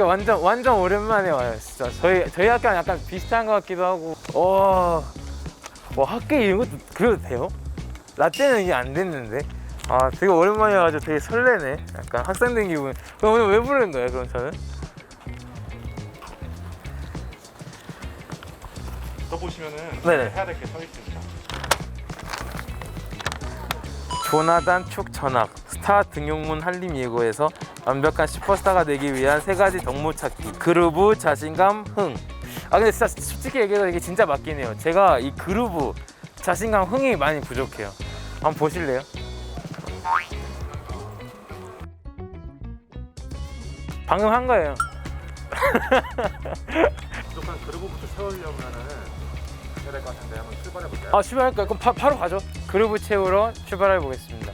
학교 완전 완전 오랜만에 와요 진짜 저희 저희 학교랑 약간 비슷한 것 같기도 하고 와, 와 학교 이런 것도 그래도 돼요? 나 때는 이게 안 됐는데 아 되게 오랜만에 와가지고 되게 설레네 약간 학생 된 기분 그럼 오늘 왜 부르는 거예요 그럼 저는? 써보시면은 네네. 해야 될게써 있습니다. 조나단 축 전학 스타 등용문 한림 예고에서 완벽한 슈퍼스타가 되기 위한 세 가지 덕목 찾기 그루브 자신감 흥. 아 근데 진짜 솔직히 얘기해서 이게 진짜 맞긴 해요. 제가 이 그루브 자신감 흥이 많이 부족해요. 한번 보실래요? 방금 한 거예요. 부족한 그루브부터 세우려면은 해야 될 것 같은데 한번 출발해 볼까요? 아 출발할까요? 그럼 바, 바로 가죠. 그루브 채우러 출발해 보겠습니다.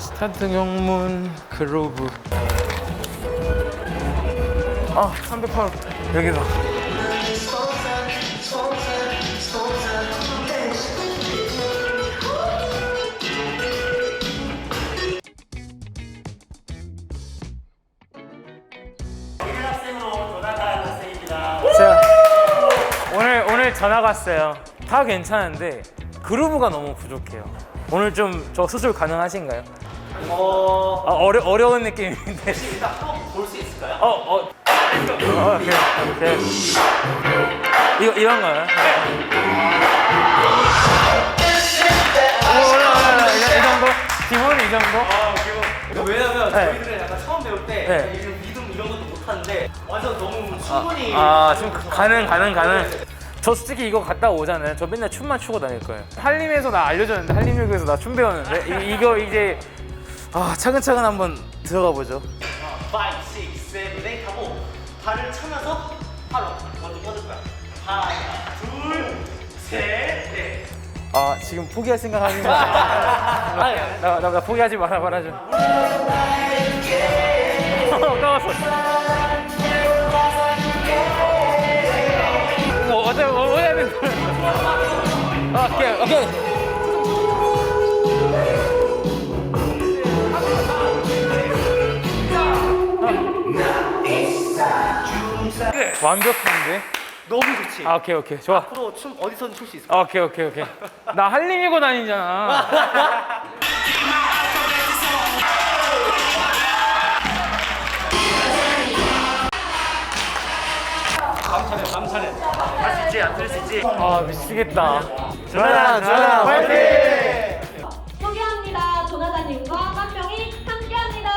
스타트 경문 그루브 아 308. 여기다. 전화가 왔어요. 다 괜찮은데 그루브가 너무 부족해요. 오늘 좀 저 수술 가능하신가요? 어... 아, 어려 어려운 느낌인데. 일단 볼수 있을까요? 어 어. 어 오케이 오케이. 이거 이런 거요? 오, 올라, 올라, 올라. 이, 이 정도? 기본 이 정도? 아, 그리고 왜냐면 네. 저희들은 약간 처음 배울 때 네. 이런 리듬 이런 것도 못하는데 완전 너무 충분히 아 지금 가능 가능 가능 저 솔직히 이거 갔다 오잖아요. 저 맨날 춤만 추고 다닐 거예요. 한림에서 나 알려줬는데 한림여고에서 나 춤 배웠는데 이, 이거 이제 아 차근차근 한번 들어가 보죠. 5, 6, 7, 8 하고 발을 차면서 바로 먼저 뻗을 거야. 하나, 둘, 셋, 넷. 아 지금 포기할 생각 하는 거 아니야? 나, 나, 나 포기하지 마라 말아줘 까웠어 뭐 어제 뭐 해야 돼 아, 오케이 오케이. 완벽한데? 너무 좋지? 아 오케이 오케이. 좋아. 앞으로 춤 어디서든 출 수 있을 아, 오케이 오케이 오케이. 나 한림이고 다니잖아 있지? 아 미치겠다 조나단, 조나단, 화이팅 소개합니다. 조나단님과 깜명이 함께합니다.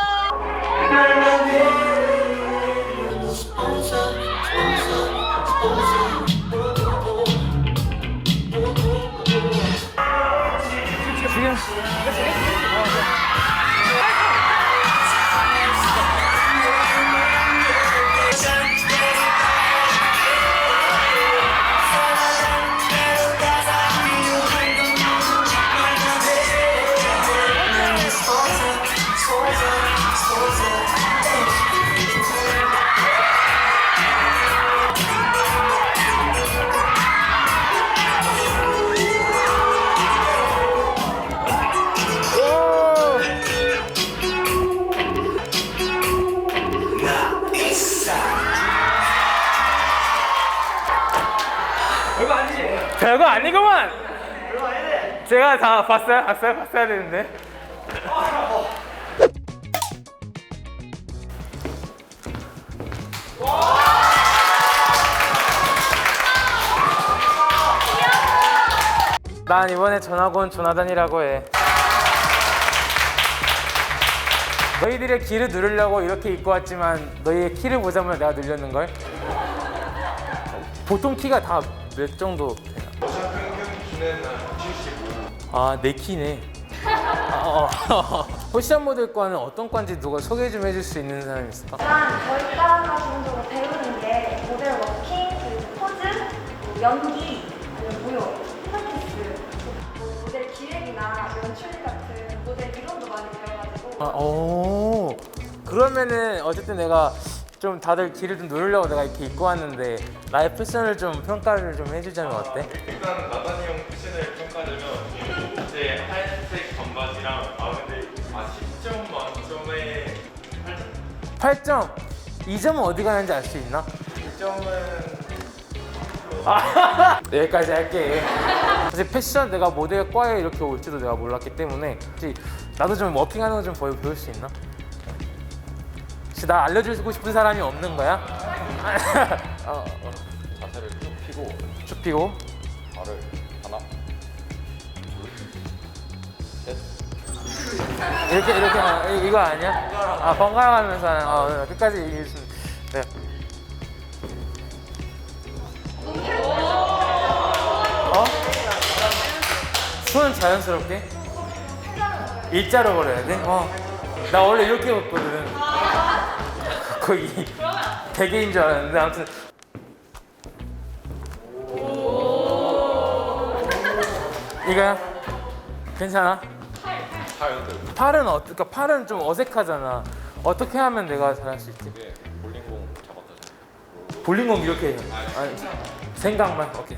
제가 다 봤어요? 봤어요? 봤어야 되는데 난 이번에 전학 온 조나단이라고 해 너희들의 키를 누르려고 이렇게 입고 왔지만 너희의 키를 보자면 내가 늘렸는 걸 보통 키가 다 몇 정도 되나? 아, 내 키네. 아, 어, 어. 모델과는 어떤 과인지 누가 소개 좀 해줄 수 있는 사람 있을까? 일단 저희가 기본적으로 배우는 게 모델 워킹, 그리고 포즈, 뭐 연기, 아니면 무용, 필라테스, 뭐 모델 기획이나 연출 같은 모델 이론도 많이 배워가지고 아, 오. 그러면은 어쨌든 내가 좀 다들 길을 좀 누르려고 내가 이렇게 입고 왔는데 나의 패션을 좀 평가를 좀 해주자면 어때? 일단 나단이 형 8점. 2점은 어디 가는지 알 수 있나? 1점은 아, 여기까지 할게. 사실 패션 내가 모델 과에 이렇게 올지도 내가 몰랐기 때문에 혹시 나도 좀 워킹하는 거 좀 보여 배울 수 있나? 혹시 나 알려주고 싶은 사람이 없는 거야? 어, 어. 자세를 쭉 펴고 쭉 펴고 발을 이렇게 이렇게 아, 이- 이거 아니야? 아 번갈아 가면서 하는 어, 네, 끝까지 수 네. 어? 손은 자연스럽게 일자로 걸어야 돼? 어. 나 원래 이렇게 걷거든. 거의 베개인 줄 알았는데 아무튼 이거야? 괜찮아? 하연드 팔은 어, 그러니까 팔은 좀 어색하잖아. 어떻게 하면 내가 잘할 수 있지? 이게 볼링공 잡았다 볼링공 이렇게 해요. 아니, 생각만. 오케이.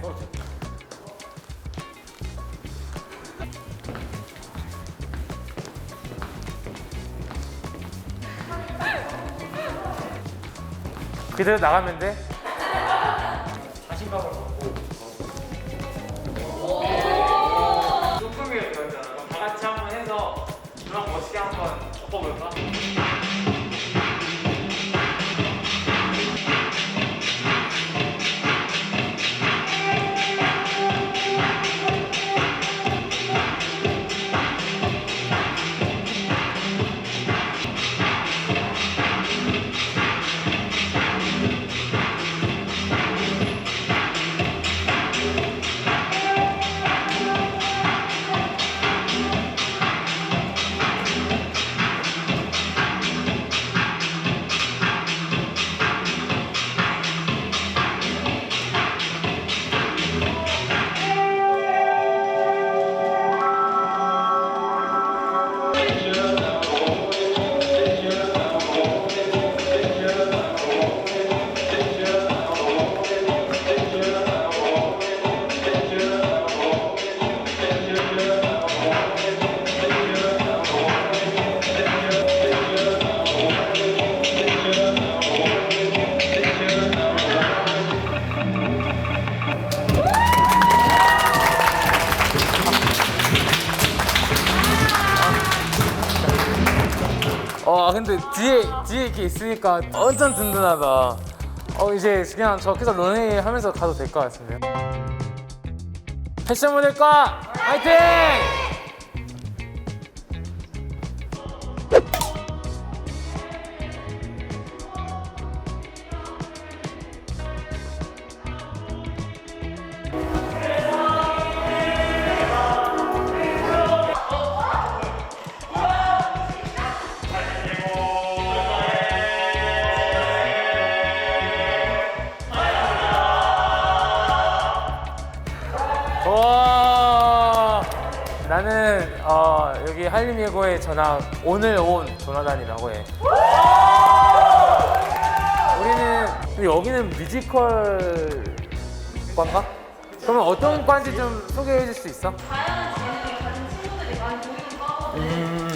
그대로 나가면 돼. 한번 덮어볼까? 뒤에 뒤에 이렇게 있으니까 완전 든든하다. 어 이제 그냥 저기서 런웨이 하면서 가도 될 것 같은데요. 패션 모델과 화이팅! 한림예고에 전학 오늘 온 조나단이라고 해. 우리는 여기는 뮤지컬 과인가? 그러면 어떤 과인지 좀 소개해 줄 수 있어? 다양한 재능을 가진 친구들이 많이 모이는 과거든요.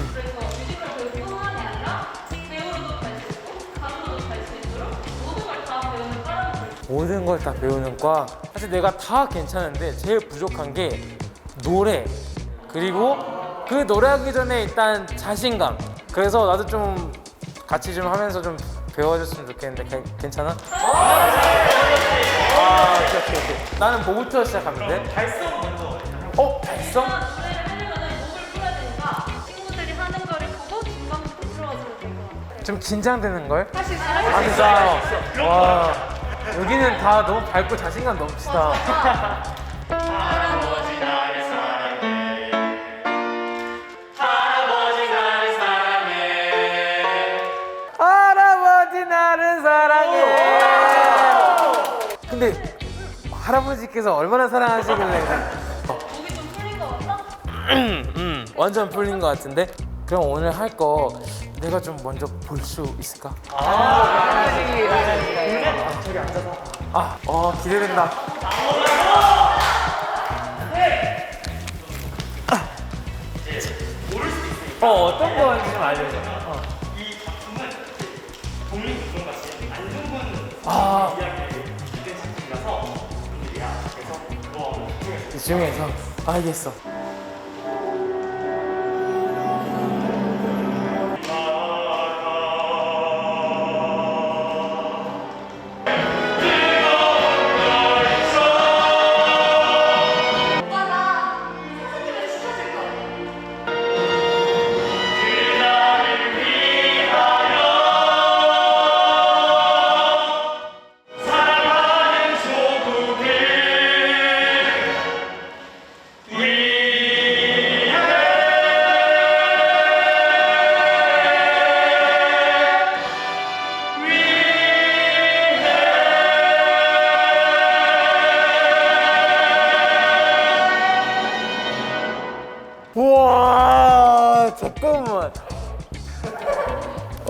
있어요. 모든 걸 다 배우는 과. 사실 내가 다 괜찮은데 제일 부족한 게 노래. 그리고 그 노래하기 전에 일단 자신감. 그래서 나도 좀 같이 좀 하면서 좀 배워줬으면 좋겠는데 괜- 괜찮아? 아, 오케이, 오케이, 오케이. 나는 뭐부터 시작하면 돼? 발성 먼저. 어, 발성? 같아요. 좀 긴장되는 걸? 아, 진짜. 와. 여기는 다 너무 밝고 자신감 넘치다. 근데 할아버지께서 얼마나 사랑하시길래 목이 좀 풀린 것 같아? 음, 완전 풀린 것 같은데 그럼 오늘 할 거 내가 좀 먼저 볼 수 있을까? 아, 어 기대된다. 어 어떤 거인지 좀 알려줘. 어. 이 작품은 중에서 알겠어.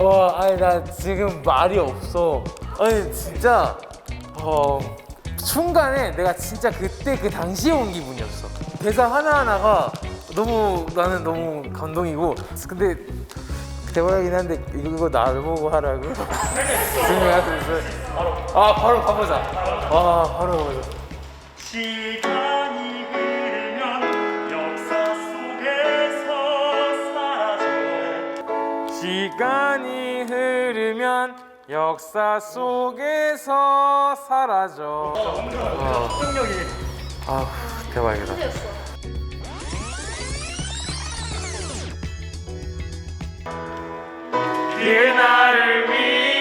와 아니 나 지금 말이 없어. 아니 진짜 어 순간에 내가 진짜 그때 그 당시에 온 기분이었어. 대사 하나 하나가 너무 나는 너무 감동이고 근데 대박이긴 한데 이거, 나보고 하라고. 아 바로 가보자. 와 바로 가보자. 시간 시간이 흐르면 역사 속에서 사라져. 능력이 아, 대박이다. 그날을 위하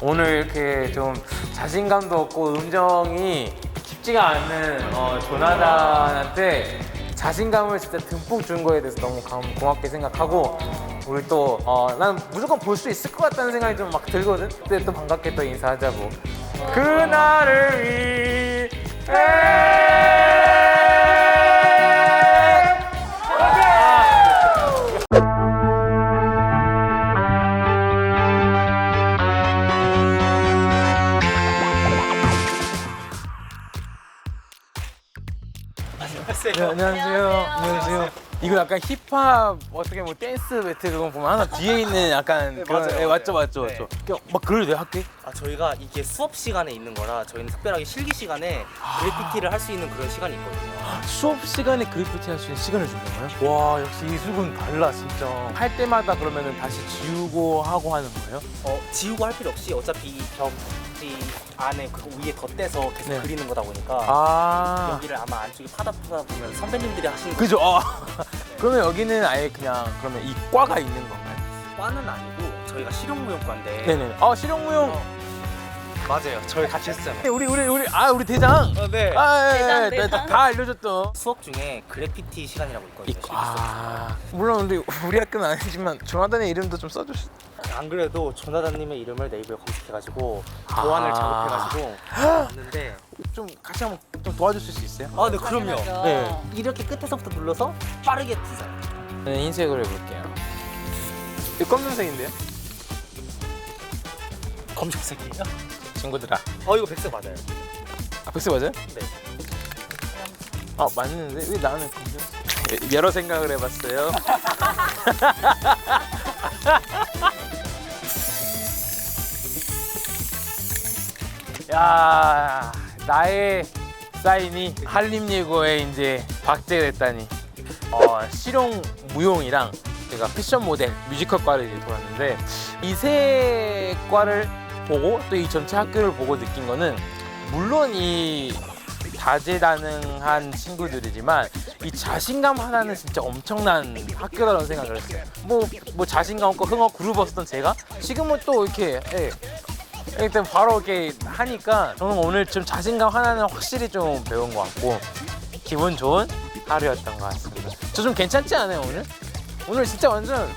오늘 이렇게 좀 자신감도 없고 음정이 쉽지가 않는 어, 조나단한테 자신감을 진짜 듬뿍 준 거에 대해서 너무 감- 고맙게 생각하고 우리 또 어, 난 무조건 볼 수 있을 것 같다는 생각이 좀 막 들거든. 그때 또 반갑게 또 인사하자고. 그날을 위해. 안녕하세요. 안녕하세요. 이거 약간 힙합 어떻게 뭐 댄스 배틀 그거 보면 하나 뒤에 있는 약간 그런 맞아요. 예, 맞죠 네. 맞죠 맞죠. 막 그래도 내가 할게. 아 저희가 이게 수업 시간에 있는 거라 저희는 특별하게 실기 시간에 그래피티를 할 수 있는 그런 시간이 있거든요. 수업 시간에 그래피티 할 수 있는 시간을 준 거예요? 와 역시 이수근 달라 진짜. 할 때마다 그러면은 다시 지우고 하고 하는 거예요? 어, 지우고 할 필요 없이 어차피 이 벽지 안에 그 위에 덧대서 계속 네. 그리는 거다 보니까 아 여기를 아마 안쪽에 파다 파다 보면 선배님들이 하시는 거 그죠. 어. 그러면 여기는 아예 그냥 그러면 이 과가 있는 건가요? 과는 아니고 저희가 실용무용과인데 네네. 아 실용무용. 맞아요. 저희 같이 했잖아요. 우리 우리 우리 아 우리 대장. 네. 아, 예, 대장, 예, 예, 대장. 다 알려줬던. 수업 중에 그래피티 시간이라고 있거든요. 있고. 아, 물론 우리 우리 학교는 아니지만 조나단의 이름도 좀 써주시. 안 그래도 조나단님의 이름을 네이버에 검색해가지고 아. 도안을 작업해가지고 왔는데 좀 같이 한번 좀 도와주실 수 있어요? 아, 네 그럼요. 네. 이렇게 끝에서부터 눌러서 빠르게 디자인. 저는 흰색으로 해볼게요. 이 검정색인데요? 검정색이에요? 친구들아. 어 이거 백색 맞아요. 아, 백색 맞아요? 네. 아 맞는데 왜 나는 검정? 여러 생각을 해봤어요. 야 나의 사인이 한림예고에 이제 박제됐다니. 어, 실용 무용이랑 제가 패션 모델 뮤지컬과를 이제 돌았는데 이 세 과를 보고 또 이 전체 학교를 보고 느낀 거는 물론 이 다재다능한 친구들이지만 이 자신감 하나는 진짜 엄청난 학교라는 생각을 했어요. 뭐, 뭐 자신감 없고 흥어 그루버스던 제가 지금은 또 이렇게 예, 일단 바로 이렇게 하니까 저는 오늘 좀 자신감 하나는 확실히 좀 배운 것 같고 기분 좋은 하루였던 것 같습니다. 저 좀 괜찮지 않아요 오늘? 오늘 진짜 완전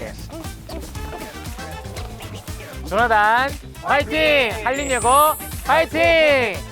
예. 조나단 파이팅! 한림예고 파이팅!